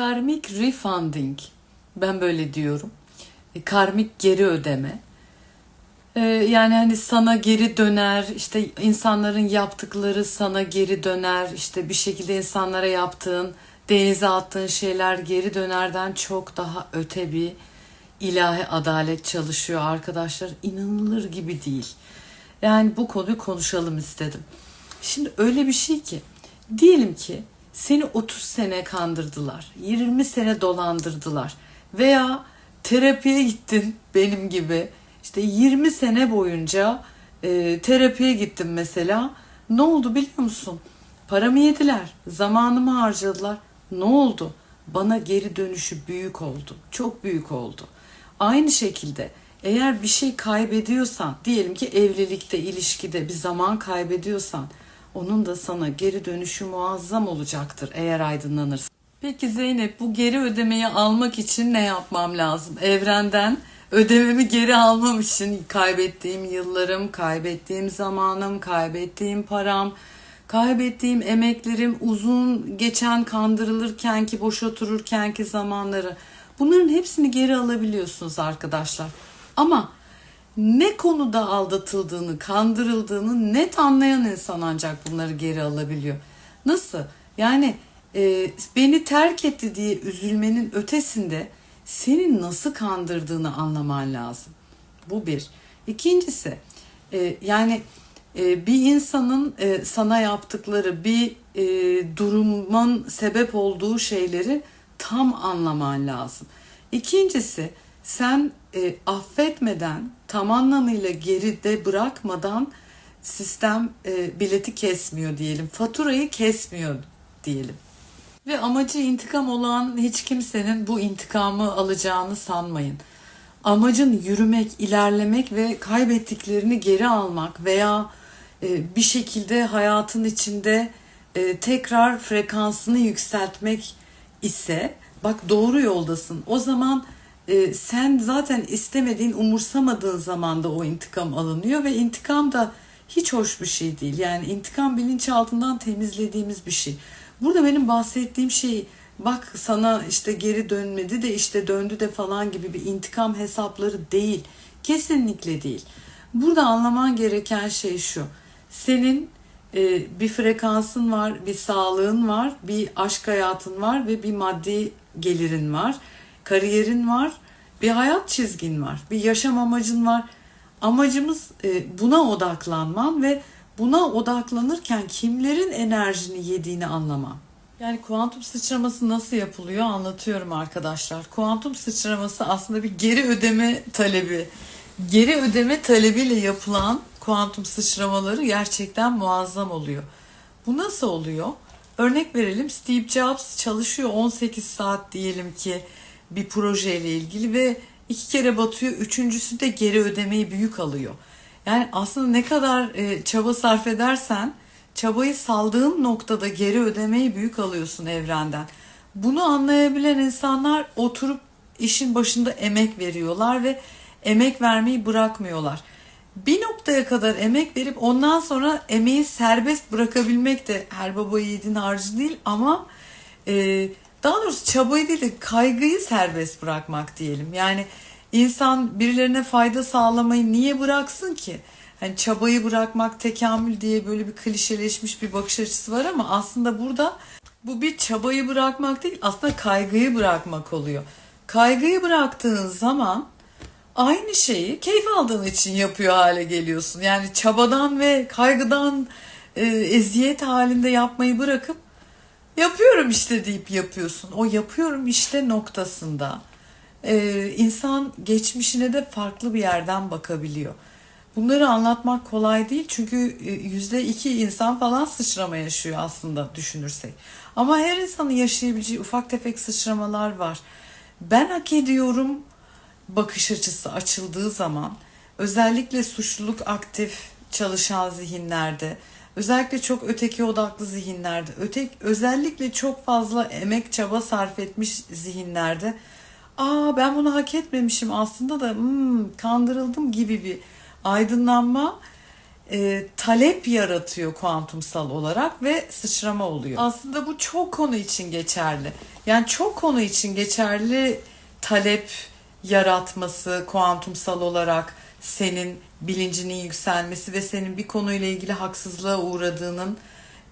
Karmik refunding. Ben böyle diyorum. E, Karmik geri ödeme. E, yani hani sana geri döner, işte insanların yaptıkları sana geri döner, işte bir şekilde insanlara yaptığın, denize attığın şeyler geri dönerden çok daha öte bir ilahi adalet çalışıyor arkadaşlar. İnanılır gibi değil. Yani bu konuyu konuşalım istedim. Şimdi öyle bir şey ki diyelim ki seni 30 sene kandırdılar, 20 sene dolandırdılar veya terapiye gittin benim gibi işte 20 sene boyunca e, terapiye gittim mesela. Ne oldu biliyor musun? Paramı yediler, zamanımı harcadılar. Ne oldu? Bana geri dönüşü büyük oldu. Çok büyük oldu. Aynı şekilde eğer bir şey kaybediyorsan, diyelim ki evlilikte, ilişkide bir zaman kaybediyorsan, onun da sana geri dönüşü muazzam olacaktır eğer aydınlanırsan. Peki Zeynep bu geri ödemeyi almak için ne yapmam lazım? Evrenden ödememi geri almam için kaybettiğim yıllarım, kaybettiğim zamanım, kaybettiğim param, kaybettiğim emeklerim, uzun geçen kandırılırken ki boş otururken ki zamanları. Bunların hepsini geri alabiliyorsunuz arkadaşlar. Ama ne konuda aldatıldığını, kandırıldığını net anlayan insan ancak bunları geri alabiliyor. Nasıl? Yani e, beni terk etti diye üzülmenin ötesinde seni nasıl kandırdığını anlaman lazım. Bu bir. İkincisi e, yani e, bir insanın e, sana yaptıkları bir e, durumun sebep olduğu şeyleri tam anlaman lazım. İkincisi sen e, affetmeden tam anlamıyla geride bırakmadan sistem e, bileti kesmiyor diyelim. Faturayı kesmiyor diyelim. Ve amacı intikam olan hiç kimsenin bu intikamı alacağını sanmayın. Amacın yürümek, ilerlemek ve kaybettiklerini geri almak veya e, bir şekilde hayatın içinde e, tekrar frekansını yükseltmek ise bak doğru yoldasın. O zaman e, sen zaten istemediğin, umursamadığın zamanda o intikam alınıyor ve intikam da hiç hoş bir şey değil. Yani intikam bilinçaltından temizlediğimiz bir şey. Burada benim bahsettiğim şey bak sana işte geri dönmedi de işte döndü de falan gibi bir intikam hesapları değil. Kesinlikle değil. Burada anlaman gereken şey şu. Senin e, bir frekansın var, bir sağlığın var, bir aşk hayatın var ve bir maddi gelirin var. Kariyerin var, bir hayat çizgin var, bir yaşam amacın var. Amacımız e, buna odaklanman ve buna odaklanırken kimlerin enerjini yediğini anlaman. Yani kuantum sıçraması nasıl yapılıyor anlatıyorum arkadaşlar. Kuantum sıçraması aslında bir geri ödeme talebi. Geri ödeme talebiyle yapılan kuantum sıçramaları gerçekten muazzam oluyor. Bu nasıl oluyor? Örnek verelim Steve Jobs çalışıyor 18 saat diyelim ki bir projeyle ilgili ve iki kere batıyor. Üçüncüsü de geri ödemeyi büyük alıyor. Yani aslında ne kadar e, çaba sarf edersen çabayı saldığın noktada geri ödemeyi büyük alıyorsun evrenden. Bunu anlayabilen insanlar oturup işin başında emek veriyorlar ve emek vermeyi bırakmıyorlar. Bir noktaya kadar emek verip ondan sonra emeği serbest bırakabilmek de her baba yiğidin harcı değil ama e, daha doğrusu çabayı değil de kaygıyı serbest bırakmak diyelim. Yani insan birilerine fayda sağlamayı niye bıraksın ki? Hani çabayı bırakmak tekamül diye böyle bir klişeleşmiş bir bakış açısı var ama aslında burada bu bir çabayı bırakmak değil aslında kaygıyı bırakmak oluyor. Kaygıyı bıraktığın zaman aynı şeyi keyif aldığın için yapıyor hale geliyorsun. Yani çabadan ve kaygıdan e, eziyet halinde yapmayı bırakıp yapıyorum işte deyip yapıyorsun. O yapıyorum işte noktasında e, insan geçmişine de farklı bir yerden bakabiliyor. Bunları anlatmak kolay değil çünkü e, yüzde iki insan falan sıçrama yaşıyor aslında düşünürsek. Ama her insanın yaşayabileceği ufak tefek sıçramalar var. Ben hak ediyorum bakış açısı açıldığı zaman özellikle suçluluk aktif çalışan zihinlerde özellikle çok öteki odaklı zihinlerde ötek özellikle çok fazla emek çaba sarf etmiş zihinlerde aa ben bunu hak etmemişim aslında da hmm, kandırıldım gibi bir aydınlanma e, talep yaratıyor kuantumsal olarak ve sıçrama oluyor. Aslında bu çok konu için geçerli. Yani çok konu için geçerli talep yaratması kuantumsal olarak senin bilincinin yükselmesi ve senin bir konuyla ilgili haksızlığa uğradığının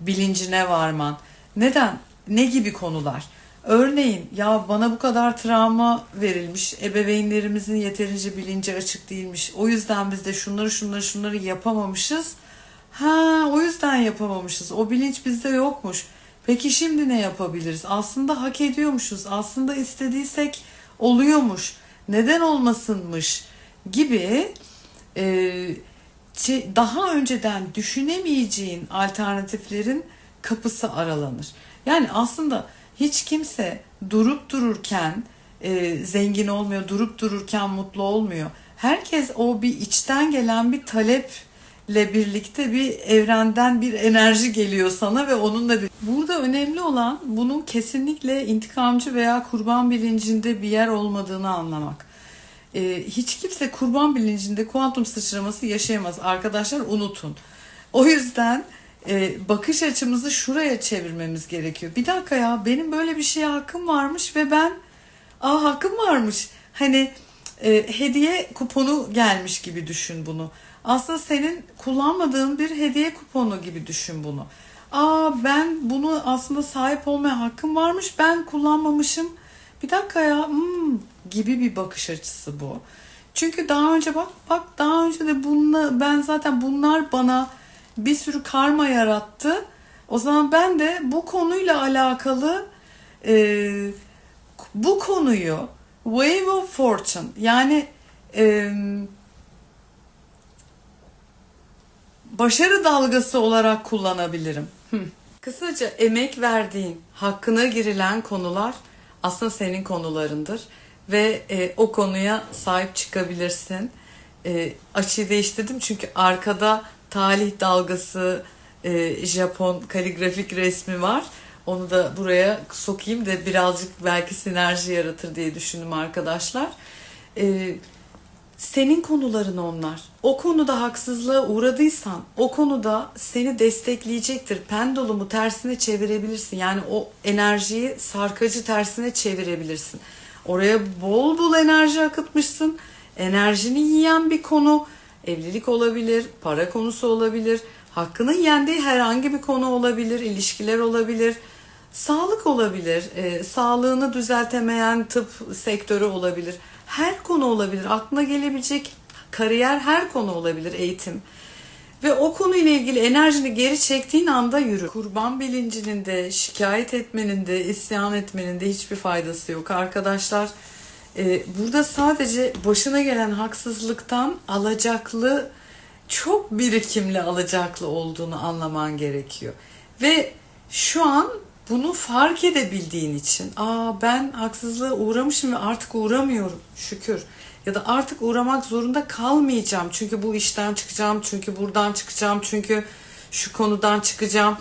bilincine varman. Neden? Ne gibi konular? Örneğin ya bana bu kadar travma verilmiş, ebeveynlerimizin yeterince bilinci açık değilmiş. O yüzden biz de şunları şunları şunları yapamamışız. Ha, o yüzden yapamamışız. O bilinç bizde yokmuş. Peki şimdi ne yapabiliriz? Aslında hak ediyormuşuz. Aslında istediysek oluyormuş. Neden olmasınmış gibi e, daha önceden düşünemeyeceğin alternatiflerin kapısı aralanır. Yani aslında hiç kimse durup dururken e, zengin olmuyor, durup dururken mutlu olmuyor. Herkes o bir içten gelen bir taleple birlikte bir evrenden bir enerji geliyor sana ve onunla bir... Burada önemli olan bunun kesinlikle intikamcı veya kurban bilincinde bir yer olmadığını anlamak. E, hiç kimse kurban bilincinde kuantum sıçraması yaşayamaz. Arkadaşlar unutun. O yüzden e, bakış açımızı şuraya çevirmemiz gerekiyor. Bir dakika ya benim böyle bir şeye hakkım varmış ve ben aa hakkım varmış. Hani e, hediye kuponu gelmiş gibi düşün bunu. Aslında senin kullanmadığın bir hediye kuponu gibi düşün bunu. Aa ben bunu aslında sahip olmaya hakkım varmış ben kullanmamışım. Bir dakika ya hmm, gibi bir bakış açısı bu. Çünkü daha önce bak bak daha önce de bunla ben zaten bunlar bana bir sürü karma yarattı. O zaman ben de bu konuyla alakalı e, bu konuyu Wave of Fortune yani e, başarı dalgası olarak kullanabilirim. Kısaca emek verdiğin, hakkına girilen konular aslında senin konularındır ve e, o konuya sahip çıkabilirsin. E, açıyı değiştirdim çünkü arkada talih dalgası e, Japon kaligrafik resmi var. Onu da buraya sokayım da birazcık belki sinerji yaratır diye düşündüm arkadaşlar. E, senin konuların onlar. O konuda haksızlığa uğradıysan o konuda seni destekleyecektir. Pendulumu tersine çevirebilirsin. Yani o enerjiyi sarkacı tersine çevirebilirsin. Oraya bol bol enerji akıtmışsın. Enerjini yiyen bir konu evlilik olabilir, para konusu olabilir, hakkının yendiği herhangi bir konu olabilir, ilişkiler olabilir, sağlık olabilir, e, sağlığını düzeltemeyen tıp sektörü olabilir. Her konu olabilir. Aklına gelebilecek kariyer her konu olabilir, eğitim. Ve o konuyla ilgili enerjini geri çektiğin anda yürü. Kurban bilincinin de, şikayet etmenin de, isyan etmenin de hiçbir faydası yok. Arkadaşlar ee, burada sadece başına gelen haksızlıktan alacaklı, çok birikimli alacaklı olduğunu anlaman gerekiyor. Ve şu an bunu fark edebildiğin için, aa ben haksızlığa uğramışım ve artık uğramıyorum şükür. Ya da artık uğramak zorunda kalmayacağım. Çünkü bu işten çıkacağım, çünkü buradan çıkacağım, çünkü şu konudan çıkacağım.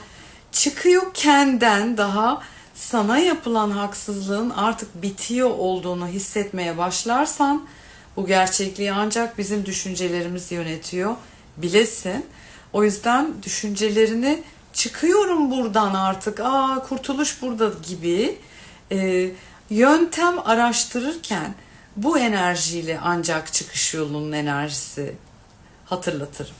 Çıkıyorkenden daha sana yapılan haksızlığın artık bitiyor olduğunu hissetmeye başlarsan bu gerçekliği ancak bizim düşüncelerimiz yönetiyor bilesin. O yüzden düşüncelerini çıkıyorum buradan artık aa kurtuluş burada gibi e, yöntem araştırırken bu enerjiyle ancak çıkış yolunun enerjisi hatırlatırım.